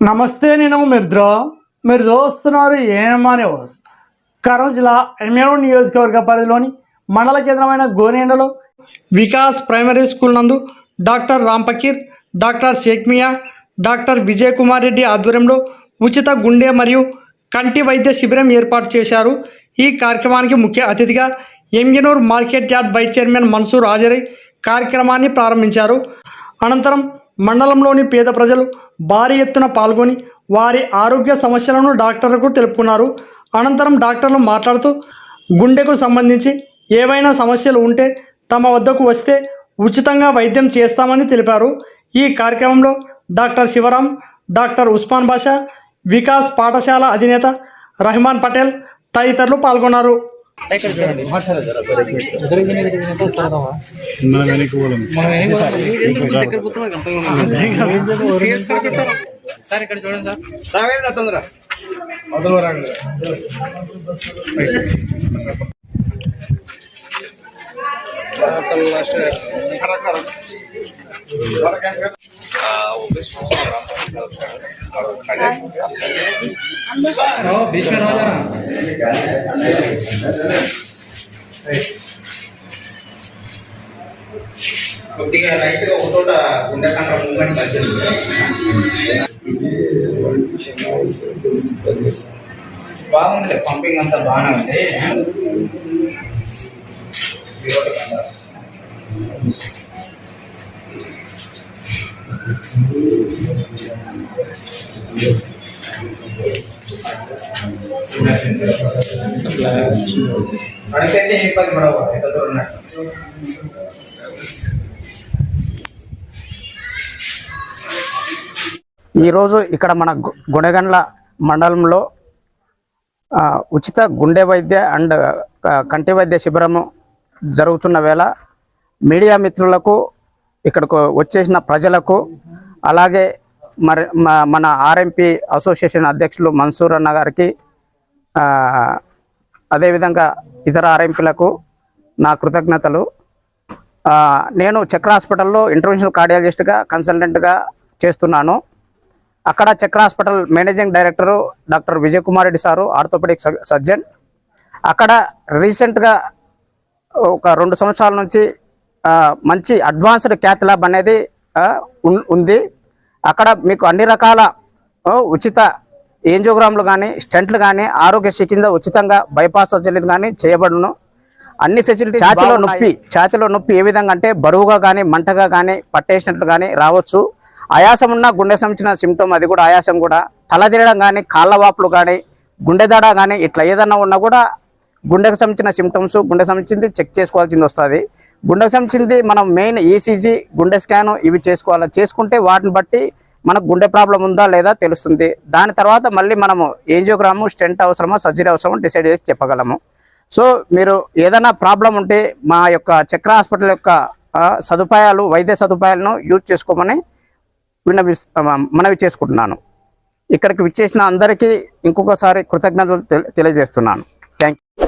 నమస్తే నేను మిత్ర మీరు చూస్తున్నారు ఏమనే కరం జిల్లా ఎనిమిదో నియోజకవర్గ పరిధిలోని మండల కేంద్రమైన గోనేండలో వికాస్ ప్రైమరీ స్కూల్ నందు doctor Ram doctor Shekmiya doctor Vijay Kumar Reddy ఆధ్వర్యంలో ఉచిత గుండె మరియు కంటి వైద్య శిబిరం ఏర్పాటు చేశారు. ఈ కార్యక్రమానికి ముఖ్య అతిథిగా Enginur market yard vice chairman Mansoor హాజరై కార్యక్రమాన్ని ప్రారంభించారు. అనంతరం మండలంలోని పేద ప్రజలు భారీ ఎత్తున పాల్గొని వారి ఆరోగ్య సమస్యలను డాక్టర్లకు తెలుపుకున్నారు. అనంతరం డాక్టర్లు మాట్లాడుతూ గుండెకు సంబంధించి ఏవైనా సమస్యలు ఉంటే తమ వద్దకు వస్తే ఉచితంగా వైద్యం చేస్తామని తెలిపారు. ఈ కార్యక్రమంలో డాక్టర్ శివరాం డాక్టర్ ఉస్మాన్ బాషా వికాస్ పాఠశాల అధినేత రహమాన్ పటేల్ తదితరులు పాల్గొన్నారు. మన వెనక్కి పోదాం సార్ ఇక్కడ చూడండి సార్ రావేంద్ర తొందర అవతల రాండి భీష్మ రాజారా కొద్దిగా లైట్గా ఒక చోట గుండె కంట మూమెంట్ వచ్చింది బాగుంది పంపింగ్ అంతా బాగానే ఉంది. అడిగితే ఇబ్బంది పడవు ఎంత దూరం ఈరోజు ఇక్కడ మన గు- గుణగండ్ల మండలంలో ఉచిత గుండె వైద్య అండ్ కంటి వైద్య శిబిరము జరుగుతున్న వేళ మీడియా మిత్రులకు ఇక్కడకు వచ్చేసిన ప్రజలకు అలాగే మరి మన ఆర్ఎంపీ అసోసియేషన్ అధ్యక్షులు మన్సూర్ అన్న గారికి అదేవిధంగా ఇతర ఆర్ఎంపీలకు నా కృతజ్ఞతలు. నేను చక్ర హాస్పిటల్లో ఇంటర్వెన్షనల్ కార్డియాలజిస్ట్గా కన్సల్టెంట్గా చేస్తున్నాను. అక్కడ Chakra hospital managing director doctor Vijay Kumar Reddy sir orthopaedic surgeon. అక్కడ రీసెంట్గా ఒక రెండు సంవత్సరాల నుంచి మంచి అడ్వాన్స్డ్ క్యాత్ ల్యాబ్ అనేది ఉంది. అక్కడ మీకు అన్ని రకాల ఉచిత ఏంజోగ్రామ్లు కానీ స్టెంట్లు కానీ ఆరోగ్యశ్రీ కింద ఉచితంగా బైపాస్ సర్జరీలు కానీ చేయబడును. అన్ని ఫెసిలిటీస్ ఛాతిలో నొప్పి ఛాతిలో నొప్పి ఏ విధంగా అంటే బరువుగా కానీ మంటగా కానీ పట్టేసినట్లు కానీ రావచ్చు. ఆయాసం ఉన్న గుండె సంబంధించిన సిమ్టమ్ అది కూడా ఆయాసం కూడా. తల తిరగడం కానీ కాళ్ళ వాపులు కానీ గుండె దడ కానీ ఇట్లా ఏదన్నా ఉన్నా కూడా గుండెకు సంబంధించిన సిమ్టమ్స్ గుండె సంబంధించింది చెక్ చేసుకోవాల్సింది వస్తుంది. గుండెకు సంబంధించింది మనం మెయిన్ ఈసీజీ గుండె స్కాన్ ఇవి చేసుకోవాలి? చేసుకుంటే వాటిని బట్టి మనకు గుండె ప్రాబ్లం ఉందా లేదా తెలుస్తుంది. దాని తర్వాత మళ్ళీ మనము ఏంజియోగ్రాము స్టెంట్ అవసరమా సర్జరీ అవసరమా డిసైడ్ చేసి చెప్పగలము. సో మీరు ఏదైనా ప్రాబ్లం ఉంటే మా యొక్క చక్ర హాస్పిటల్ యొక్క సదుపాయాలు వైద్య సదుపాయాలను యూజ్ చేసుకోమని విన్నవి మనవి చేసుకుంటున్నాను. ఇక్కడికి విచ్చేసిన అందరికీ ఇంకొకసారి కృతజ్ఞతలు తెలి- తెలియజేస్తున్నాను. థ్యాంక్